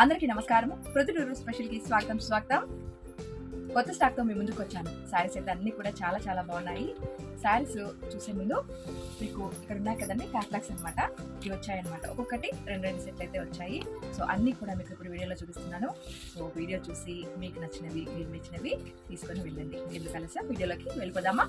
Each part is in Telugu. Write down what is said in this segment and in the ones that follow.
అందరికీ నమస్కారం ప్రొద్దుటూరు స్పెషల్కి స్వాగతం స్వాగతం కొత్త స్టాక్తో మీ ముందుకు వచ్చాను. శారీస్ అయితే అన్ని కూడా చాలా చాలా బాగున్నాయి. శారీస్ చూసే ముందు మీకు ఇక్కడ ఉన్నాయి కదండి క్యాట్లాగ్స్ అనమాట ఇవి వచ్చాయన్నమాట. ఒక్కొక్కటి రెండు రెండు సెట్లు అయితే వచ్చాయి. సో అన్ని కూడా మీకు ఇప్పుడు వీడియోలో చూపిస్తున్నాను. సో వీడియో చూసి మీకు నచ్చినవి మీకు నచ్చినవి తీసుకొని వెళ్ళండి. ఎందుకు కలిసా వీడియోలోకి వెళ్ళిపోదామా?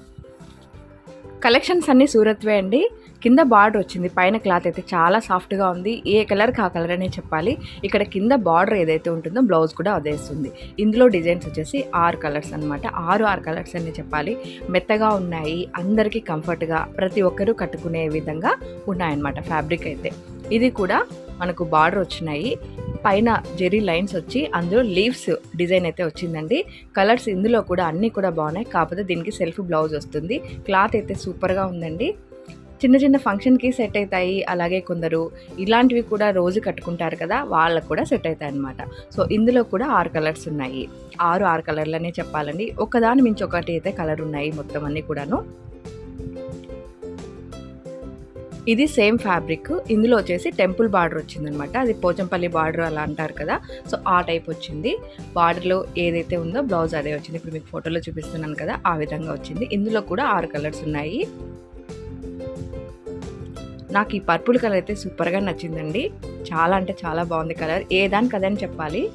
కలెక్షన్స్ అన్ని సూరత్వే అండి. కింద బార్డర్ వచ్చింది. పైన క్లాత్ అయితే చాలా సాఫ్ట్గా ఉంది. ఏ కలర్ ఆ కలర్ అనే చెప్పాలి. ఇక్కడ కింద బార్డర్ ఏదైతే ఉంటుందో బ్లౌజ్ కూడా అదేస్తుంది ఇందులో డిజైన్స్ వచ్చేసి ఆరు కలర్స్ అనమాట ఆరు ఆరు కలర్స్ అని చెప్పాలి. మెత్తగా ఉన్నాయి. అందరికీ కంఫర్ట్గా ప్రతి ఒక్కరూ కట్టుకునే విధంగా ఉన్నాయన్నమాట ఫ్యాబ్రిక్ అయితే. ఇది కూడా మనకు బార్డర్ వచ్చినాయి. పైన జెరీ లైన్స్ వచ్చి అందులో లీవ్స్ డిజైన్ అయితే వచ్చిందండి. కలర్స్ ఇందులో కూడా అన్నీ కూడా బాగున్నాయి. కాకపోతే దీనికి సెల్ఫ్ బ్లౌజ్ వస్తుంది. క్లాత్ అయితే సూపర్గా ఉందండి. చిన్న చిన్న ఫంక్షన్కి సెట్ అవుతాయి. అలాగే కొందరు ఇలాంటివి కూడా రోజు కట్టుకుంటారు కదా వాళ్ళకు కూడా సెట్ అవుతాయి అనమాట సో ఇందులో కూడా ఆరు కలర్స్ ఉన్నాయి. ఆరు ఆరు కలర్లనే చెప్పాలండి. ఒకదాని మించి ఒకటి అయితే కలర్ ఉన్నాయి మొత్తం అన్నీ కూడాను. ఇది సేమ్ ఫ్యాబ్రిక్. ఇందులో వచ్చేసి టెంపుల్ బార్డర్ వచ్చిందనమాట. అది పోచంపల్లి బార్డర్ అలా అంటారు కదా. సో ఆ టైప్ వచ్చింది. బార్డర్లో ఏదైతే ఉందో బ్లౌజ్ అదే వచ్చింది. ఇప్పుడు మీకు ఫోటోలో చూపిస్తున్నాను కదా ఆ విధంగా వచ్చింది. ఇందులో కూడా ఆరు కలర్స్ ఉన్నాయి. నాకు ఈ పర్పుల్ కలర్ అయితే సూపర్గా నచ్చిందండి. చాలా అంటే చాలా బాగుంది కలర్. ఏ దానికి అదని చెప్పాలి?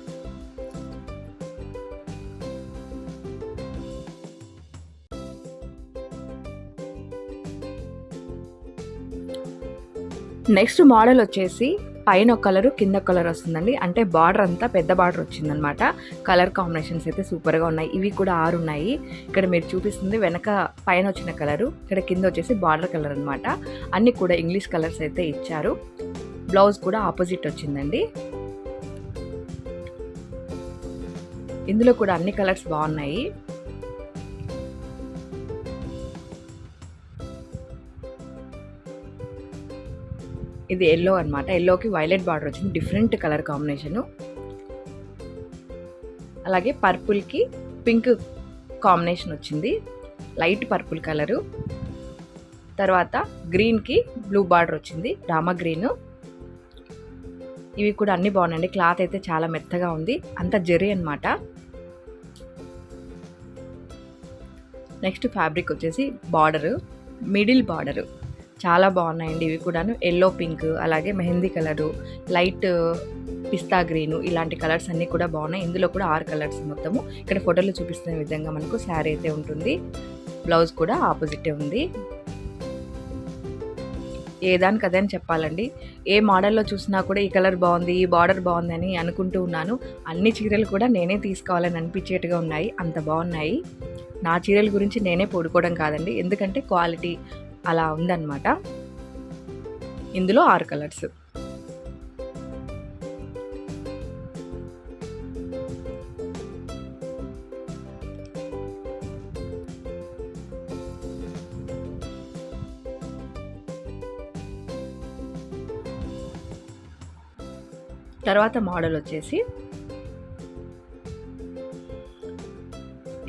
నెక్స్ట్ మోడల్ వచ్చేసి పైన ఒక కలర్ కింద కలర్ వస్తుందండి. అంటే బార్డర్ అంతా పెద్ద బార్డర్ వచ్చిందనమాట. కలర్ కాంబినేషన్స్ అయితే సూపర్గా ఉన్నాయి. ఇవి కూడా ఆరు ఉన్నాయి. ఇక్కడ మీరు చూపిస్తుంది వెనక పైన వచ్చిన కలరు ఇక్కడ కింద వచ్చేసి బార్డర్ కలర్ అనమాట. అన్ని కూడా ఇంగ్లీష్ కలర్స్ అయితే ఇచ్చారు. బ్లౌజ్ కూడా ఆపోజిట్ వచ్చిందండి. ఇందులో కూడా అన్ని కలర్స్ బాగున్నాయి. ఇది ఎల్లో అనమాట ఎల్లోకి వైలెట్ బార్డర్ వచ్చింది. డిఫరెంట్ కలర్ కాంబినేషను అలాగే పర్పుల్కి పింక్ కాంబినేషన్ వచ్చింది. లైట్ పర్పుల్ కలరు తర్వాత గ్రీన్కి బ్లూ బార్డర్ వచ్చింది. రామ గ్రీన్ ఇవి కూడా అన్ని బాగున్నాయండి. క్లాత్ అయితే చాలా మెత్తగా ఉంది. అంత జెరీ అనమాట నెక్స్ట్ ఫ్యాబ్రిక్ వచ్చేసి బార్డరు మిడిల్ బార్డరు చాలా బాగున్నాయండి. ఇవి కూడాను ఎల్లో పింక్ అలాగే mehndi colour light pista green ఇలాంటి కలర్స్ అన్నీ కూడా బాగున్నాయి. ఇందులో కూడా ఆరు కలర్స్ మొత్తము. ఇక్కడ ఫోటోలో చూపిస్తున్న విధంగా మనకు శారీ అయితే ఉంటుంది. బ్లౌజ్ కూడా ఆపోజిటే ఉంది. ఏ దానికి అదే అని చెప్పాలండి. ఏ మోడల్లో చూసినా కూడా ఈ కలర్ బాగుంది ఈ బార్డర్ బాగుంది అని అనుకుంటూ ఉన్నాను. అన్ని చీరలు కూడా నేనే తీసుకోవాలని అనిపించేట్టుగా ఉన్నాయి. అంత బాగున్నాయి. నా చీరల గురించి నేనే పొడుకోవడం కాదండి. ఎందుకంటే క్వాలిటీ అలా ఉందన్నమాట. ఇందులో ఆరు కలర్స్. తర్వాత మోడల్ వచ్చేసి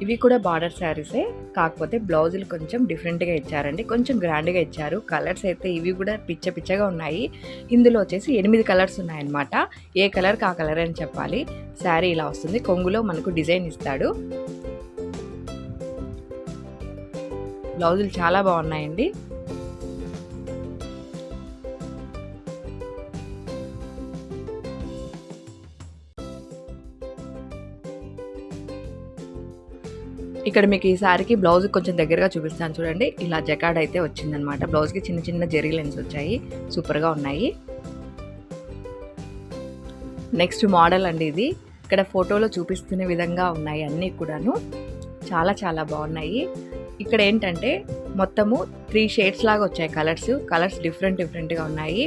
ఇవి కూడా బార్డర్ శారీసే కాకపోతే బ్లౌజులు కొంచెం డిఫరెంట్గా ఇచ్చారండి. కొంచెం గ్రాండ్గా ఇచ్చారు. కలర్స్ అయితే ఇవి కూడా పిచ్చ పిచ్చగా ఉన్నాయి. ఇందులో వచ్చేసి ఎనిమిది కలర్స్ ఉన్నాయన్నమాట. ఏ కలర్కి ఆ కలర్ అని చెప్పాలి. శారీ ఇలా వస్తుంది. కొంగులో మనకు డిజైన్ ఇస్తాడు. బ్లౌజులు చాలా బాగున్నాయండి. ఇక్కడ మీకు ఈ బ్లౌజ్ కొంచెం దగ్గరగా చూపిస్తాను చూడండి. ఇలా జకాడ్ అయితే వచ్చిందనమాట. బ్లౌజ్కి చిన్న చిన్న జెరీ లెన్స్ వచ్చాయి. సూపర్గా ఉన్నాయి. నెక్స్ట్ మోడల్ అండి ఇది. ఇక్కడ ఫోటోలో చూపిస్తున్న విధంగా ఉన్నాయి అన్నీ కూడాను. చాలా చాలా బాగున్నాయి. ఇక్కడ ఏంటంటే మొత్తము త్రీ షేడ్స్ లాగా వచ్చాయి కలర్స్. కలర్స్ డిఫరెంట్ డిఫరెంట్గా ఉన్నాయి.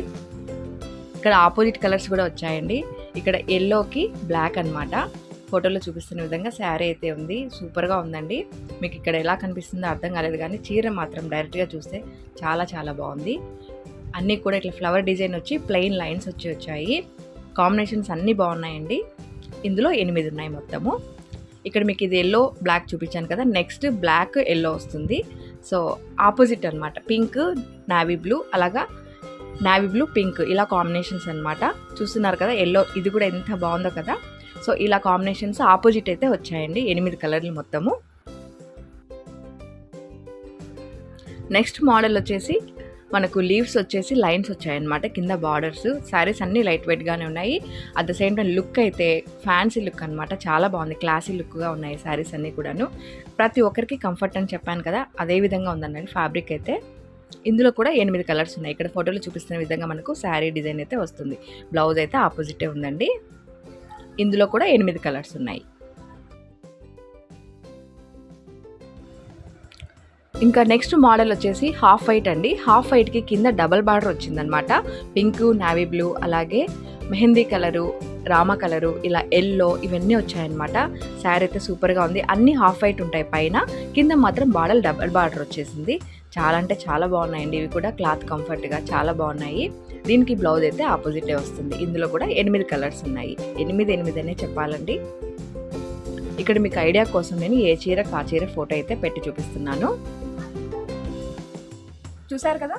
ఇక్కడ ఆపోజిట్ కలర్స్ కూడా వచ్చాయండి. ఇక్కడ ఎల్లోకి బ్లాక్ అనమాట ఫోటోలో చూపిస్తున్న విధంగా శారీ అయితే ఉంది. సూపర్గా ఉందండి. మీకు ఇక్కడ ఎలా కనిపిస్తుందో అర్థం కాలేదు కానీ చీర మాత్రం డైరెక్ట్గా చూస్తే చాలా చాలా బాగుంది. అన్నీ కూడా ఇట్లా ఫ్లవర్ డిజైన్ వచ్చి ప్లెయిన్ లైన్స్ వచ్చి వచ్చాయి. కాంబినేషన్స్ అన్నీ బాగున్నాయండి. ఇందులో ఎనిమిది ఉన్నాయి మొత్తము. ఇక్కడ మీకు ఇది ఎల్లో బ్లాక్ చూపించాను కదా. నెక్స్ట్ బ్లాక్ ఎల్లో వస్తుంది. సో ఆపోజిట్ అనమాట పింక్ నావీ బ్లూ అలాగా నావీ బ్లూ పింక్ ఇలా కాంబినేషన్స్ అన్నమాట. చూస్తున్నారు కదా ఎల్లో ఇది కూడా ఎంత బాగుందో కదా. సో ఇలా కాంబినేషన్స్ ఆపోజిట్ అయితే వచ్చాయండి ఎనిమిది కలర్లు మొత్తము. నెక్స్ట్ మోడల్ వచ్చేసి మనకు లీవ్స్ వచ్చేసి లైన్స్ వచ్చాయన్నమాట. కింద బార్డర్స్ శారీస్ అన్నీ లైట్ వెయిట్గానే ఉన్నాయి. At the same time look అయితే ఫ్యాన్సీ లుక్ అనమాట చాలా బాగుంది. క్లాసీ లుక్గా ఉన్నాయి శారీస్ అన్నీ కూడాను. ప్రతి ఒక్కరికి కంఫర్ట్ అని చెప్పాను కదా అదే విధంగా ఉందండి ఫ్యాబ్రిక్ అయితే. ఇందులో కూడా ఎనిమిది కలర్స్ ఉన్నాయి. ఇక్కడ ఫోటోలో చూపిస్తున్న విధంగా మనకు శారీ డిజైన్ అయితే వస్తుంది. బ్లౌజ్ అయితే ఆపోజిటే ఉందండి. ఇందులో కూడా ఎనిమిది కలర్స్ ఉన్నాయి. ఇంకా నెక్స్ట్ మోడల్ వచ్చేసి హాఫ్ వైట్ అండి. హాఫ్ వైట్కి కింద డబల్ బార్డర్ వచ్చిందనమాట పింక్ నావీ బ్లూ అలాగే మెహందీ కలరు రామ కలరు ఇలా ఎల్లో ఇవన్నీ వచ్చాయన్నమాట. శారీ అయితే సూపర్గా ఉంది. అన్ని హాఫ్ వైట్ ఉంటాయి పైన. కింద మాత్రం బాడల్ డబల్ బార్డర్ వచ్చేసింది. చాలా అంటే చాలా బాగున్నాయండి. ఇవి కూడా క్లాత్ కంఫర్ట్గా చాలా బాగున్నాయి. దీనికి బ్లౌజ్ అయితే ఆపోజిటే వస్తుంది. ఇందులో కూడా ఎనిమిది కలర్స్ ఉన్నాయి. ఎనిమిది ఎనిమిది అనే చెప్పాలండి. ఇక్కడ మీకు ఐడియా కోసం నేను ఏ చీర కా చీర ఫోటో అయితే పెట్టి చూపిస్తున్నాను. చూసారు కదా?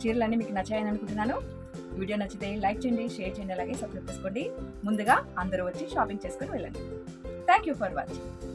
చీరలన్నీ మీకు నచ్చాయని అనుకుంటున్నాను. వీడియో నచ్చితే లైక్ చేయండి షేర్ చేయండి అలాగే సబ్స్క్రైబ్ చేసుకోండి. ముందుగా అందరూ వచ్చి షాపింగ్ చేసుకుని వెళ్ళండి. Thank you for watching